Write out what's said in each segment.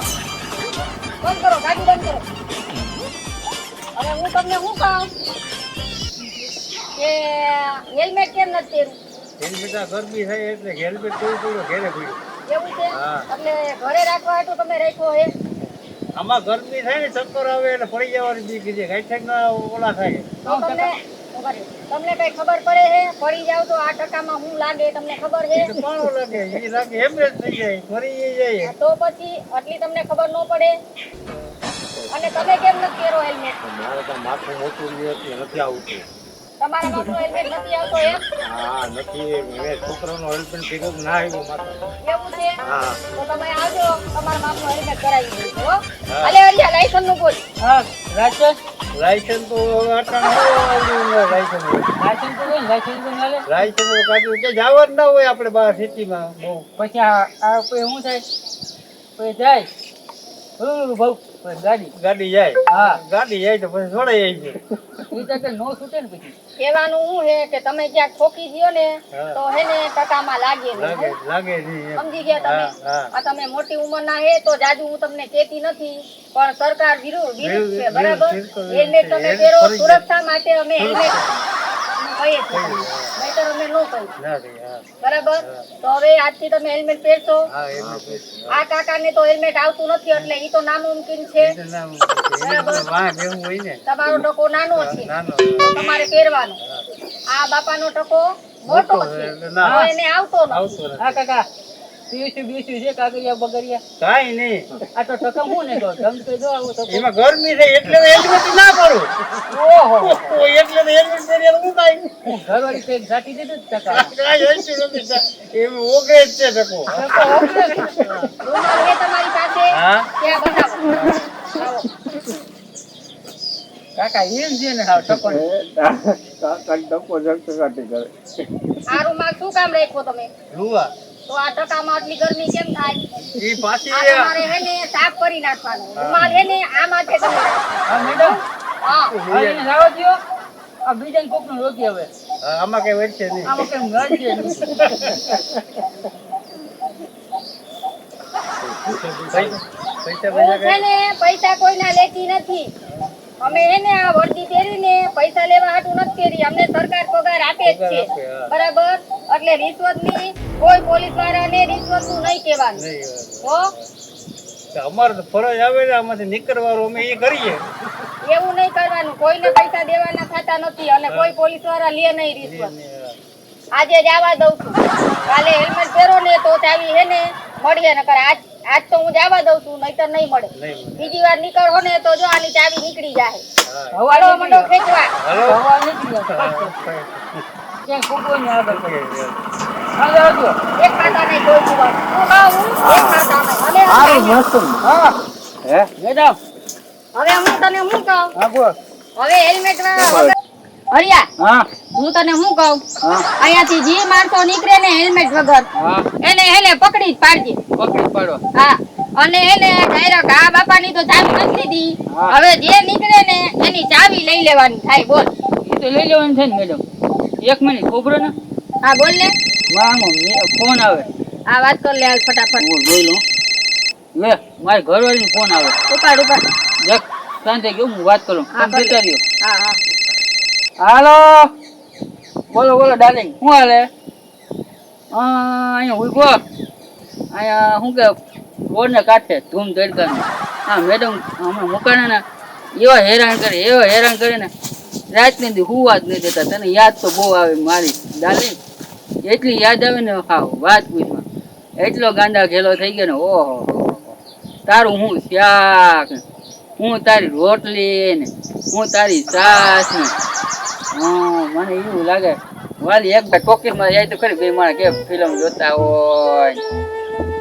બંધ કરો ગાડી બંધ કરો હવે હું તમને શું કહું કે હેલ્મેટ કેમ નથી હેલ્મેટ આ ગરમી થાય એટલે હેલ્મેટ કોઈ પડ્યો ઘેરે પડ્યું એવું છે એટલે ઘરે રાખવા હાટુ તમે રાખ્યો હે. આમાં ગરમી થાય ને ચક્કર આવે એટલે પડી જવાની બીક છે ગાઈઠેક ના ઓલા થાય તમને કઈ ખબર પડે છે? ફરી જાવ તો આ ટકામાં શું લાગે તમને ખબર છે? એટલે લાગે એ લાગે હેમરેજ થઈ જાય ફરી જાય. તો પછી આટલી તમને ખબર ન પડે? અને તમે કેમ નથી પહેરો હેલ્મેટ મારે તો માથું મોટું નથી આવતું. તમારા બાપનો હેલ્મેટ નથી આવતો એમ? હા નથી. મેં છોકરાનો હેલ્મેટ ભેગો ના આવ્યો માથે એવું છે? હા. તો તમે આવજો. તમારા બાપનું હેલ્મેટ કરાવી દઈશું અલે અરિયા લાયસન્સનું બોલ. હા લાયસન્સ લાયસન્સ તો ન આવડ્યું લાયસન્સ લાયસન્સ તો હોય લાયસન્સ તો મળે લાયસન્સ કાઢ્યું કે જવાનું ના હોય આપણે બહાર સિટીમાં. બહુ. પછી આ આ કોઈ શું થાય? પછી જાય? બહુ પછી ગાડી ગાડી જાય. હા. ગાડી જાય તો પછી છોડાઈ જાય છે. તો કે નો છૂટે ને પછી. કહેવાનું શું છે કે તમે ક્યાંક ઠોકી દ્યો ને હા. તો હેને ટકામાં લાગે લાગે લાગે સમજી ગયા તમે? હા, હા. આ તમે મોટી ઉંમરના હે તો જાજુ હું તમને કહેતી નથી પણ સરકાર વિરુદ્ધ વિરુદ્ધ છે બરાબર? હેલ્મેટ તમે પહેરો સુરક્ષા માટે અમે હેલ્મેટ કહીએ છીએ. તમને. નહીંતર અમે નો હા. બરાબર? તો હવે આજથી તમે હેલ્મેટ પહેરશો? આ કાકા ને આ કાકાને તો હેલ્મેટ આવતું નથી એટલે ઈ તો નામુમકિન છે. તમારો ટકો નાનો છે. તમારે પહેરવાનો. આ બાપાનો ટકો મોટો છે. એને આવતો નથી. હા કાકા. પીયુસી બીયુસી છે કાગળિયા બગડિયા કાંઈ નહીં. આ તો ટકમ હું ને તો ધમ તો જો આવું તો એમાં ગરમી છે એટલે હેલ્મેટ ના કરું. ઓહો. એટલે હેલ્મેટ પહેરીએ હું કાંઈ ઘરવાળી કંઈક ઘાટી દીધું જ ટકા. કાંઈ હસ્યું નથી એમ ઓગળે જ છે ટકો. ટકો ઓગળે છે. રૂમાલ તમારી પાસે? હા? ત્યાં બતાવો કાકા એમ છે ને હાવ ટકો ને. આ રૂમાલ શું કામ રાખ્યો તમે? લુવા તો આ ટકામાં આટલી ગરમી કેમ થાય? ઈ પાછી આ તમારે હે ને સાફ કરી નાખવાનો. રૂમાલ હે ને આ માથે હા મેડમ? હા. હવે એને જવા દ્યો. આ બીજાને કોકનું રોકી હવે. આમાં કઈ વધશે નહીં. આમાં કેમ ઘર છે નહીં. પૈસા કોઈ છે ને પૈસા કોઈના લેતી નથી. અમે એને ને આ વર્દી પહેરીને પૈસા લેવા હાટું નથી પહેરી. અમને સરકાર પગાર આપે જ છે. બરાબર? એટલે રિશ્વતની કોઈ પોલીસ વાળાને રિશ્વતનું નહીં કહેવાનું. નહીં હો? તો અમારે તો ફરજ આવે ને આમાંથી નીકળવાનું અમે એ કરીએ. એવું નહીં કરવાનું. કોઈને પૈસા દેવાના થતા નથી અને કોઈ પોલીસવાળા લે નહીં રિશ્વત. આજે જવા દઉં છું. કાલે હેલ્મેટ પહેરો ને તો ચાવી હે ને મળીએ. નકર આજ આજ તો હું જવા દઉં છું નહીતર નહીં મળે. બીજી વાર નીકળો ને તો જો આની ચાવી નીકળી જાય. હા. મંડો ખેંચવા. હલો. હવા નીકળી જાય. ક્યાંય ફૂગવો નહીં આગળ પછી. હા જવા એક ખાતા નહીં કોઈ જુવાન હું કહું એક ખાતા નહીં અને હા. હે? મેડમ. હવે હું તને શું કહું? હા બોલ. હવે હેલ્મેટ હરિયા હા. હું તને શું કહું? અહીંયાથી જે માણસો નીકળે ને હેલ્મેટ વગર એને એને પકડી જ પાડજે. પકડી પાડો. હા. અને એને ડાયરેક્ટ આ બાપાની તો ચાવી નથી દીધી. હવે જે નીકળે ને એની ચાવી લઈ લેવાની થાય બોલ. એ તો લઈ લેવાનું છે ને મેડમ. એક મિનિટ ખોબરો ને. હા બોલ ને. મમ્મી ફોન આવે. આ વાત કર લે ફટાફટ. હું જોઈ લઉં. લે મારી ઘરવાળીનો ફોન આવે. ઉપાડ ઉપાડ. દેખ શાંતિ ગયો હું વાત કરું. કરી જતા રહ્યો હા હા. હાલો. બોલો બોલો ડાર્લિંગ શું હાલે? અહીંયા ઊભો અહીંયા શું કે રોડને કાંઠે ધૂમ ધડકાનું. હા મેડમ હમણાં મુકાણા ને એવા હેરાન કરે એવા હેરાન કરે ને. રાતની દી હુવા જ નહીં દેતા તને યાદ તો બહુ આવે મારી. ડાલી એટલી યાદ આવે ને હા, વાત પૂછવા. એટલો ગાંડા ઘેલો થઈ ગયો ને, ઓહો તારું હું શાક, હું તારી રોટલી ને, હું તારી સાસ ને. મને એવું લાગે, વાલી એક બે ટોકીમાં જાય તો ખરી ભાઈ મારા કે ફિલ્મ જોતા હોય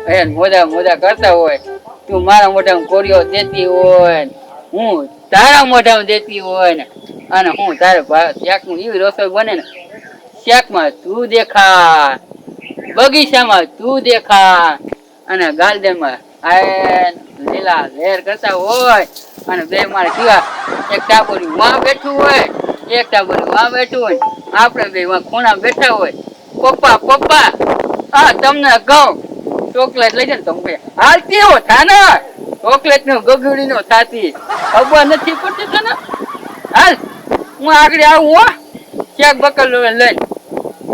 એ મોજા મોજા કરતા હોય. તું મારા મોઢામાં કોરિયો દેતી હોય હું તારા મોઢામાં દેતી હોય ને, અને હું તારે શાકનું એવી રસોઈ બને ને, શાકમાં તું દેખા બગીચામાં તું દેખા અને ગાર્ડનમાં લીલા લહેર કરતા હોય, અને બે મારે કેવા, એક ટાબોરી વાં બેઠું હોય, એક ટાબોરી વાં બેઠું હોય, આપણે બે વાં ખૂણા બેઠા હોય, પપ્પા પપ્પા હા તમને કહું, ચોકલેટ લઈ જાય ને તમે હાલતી હો થાના. ચોકલેટ નો ગગડી નો થાતી ખબર નથી પડતી તને? હાલ હું આગળ આવું હો. ક્યાંક બકલ લઈ.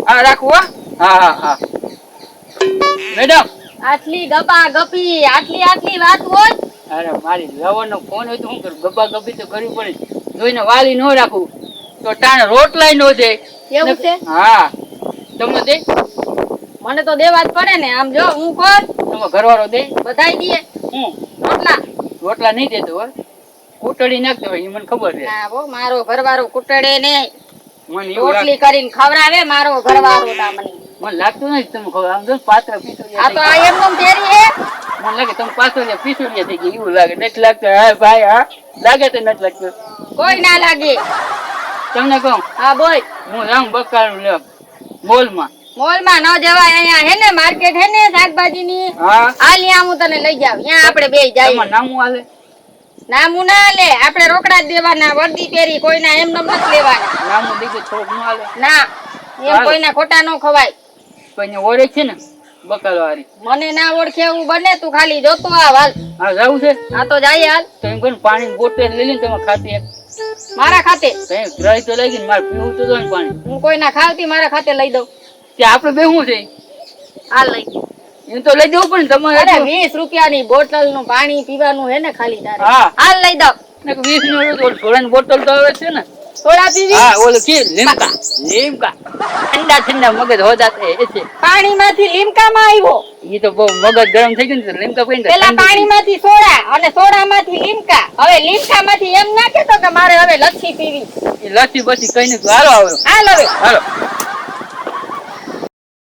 આ રાખું હો. હા હા હા. મેડમ. આટલી ગપા ગપી આટલી આટલી વાત હોય અરે મારી લવરનો ફોન હોય તો હું કરું? ગપા ગપી તો કરવી પડે. જોઈને વાલી ન રાખું. તો ટાણે રોટલાય નો દે. એવું છે? હા. તમે દે? મને તો દેવા જ પડે ને. આમ જો હું કોણ તમે ઘરવાળો દે. બધાય દીએ હું? રોટલા. રોટલા નહીં દેતો હો. કૂટડી નાખતો હોય મને ખબર છે. મારો ઘરવાળો કુટડે ને મને રોટલી કરીને ખવડાવે મારો ઘરવાળો ના મને. મને લાગતું નથી તમે ખબર આમ જો ને પાત્ર આ તો તેરી હે. મને લાગે તમે પાછળ પીસોડિયા થઈ ગઈ એવું લાગે. નથી લાગતું હા ભાઈ હા. લાગે તો નથી લાગતું. કોઈ ના લાગે. તમને કહું? હા બોલ. હું જાઉં બકાલું લે મોલમાં મોલમાં ન જવાય અહીંયા હે ને માર્કેટ હે ને શાકભાજીની? હા. હાલ ત્યાં હું તને લઈ જાવ ત્યાં આપણે બે જાય નામું હાલે? નામું ના લે આપણે રોકડા જ દેવાના વર્દી પહેરી કોઈના એમ નમ નથી લેવાના. નામું બીજું છોક ન હાલે? ના એમ હાલ. કોઈના ખોટા ન ખવાય. અહીંયા ઓળખ છે ને બકાલો મને ના ઓળખે એવું બને તું ખાલી જોતો આ હાલ. હા જવું છે? આ તો જાય હાલ. તો એમ કહું પાણી બોટલ લઈ લઈને તમે ખાતી મારા ખાતે? તો એમ ગ્રહી તો લઈ ગઈ મારે પીવું તો પાણી. હું કોઈના ખાવતી મારા ખાતે લઈ દઉં. ત્યાં આપણે બે શું છે? આ લઈ એમ તો લઈ જવું પણ તમારે અરે એટલું. વીસ રૂપિયાની બોટલનું પાણી પીવાનું હે ને ખાલી તારે? હા. હાલ લઈ દો. ને કે વીસનું ઓલું સોડાની બોટલ તો આવે છે ને. થોડા પીવી? હા ઓલ કે લીમકા. લીમકા. ઠંડા ઠંડા મગજ હો જાતે એ છે. પાણીમાંથી લીમકામાં આવ્યો? એ તો બહુ મગજ ગરમ થઈ ગયું ને લીમકા પીને પેલા પાણી પાણીમાંથી સોડા અને સોડામાંથી લીમકા. હવે લીમકામાંથી એમ ના કેતો કે મારે હવે લસ્સી પીવી. એ લસ્સી બસ્સી કઈ ને હાલો આવ્યો હાલ હવે. હાલો.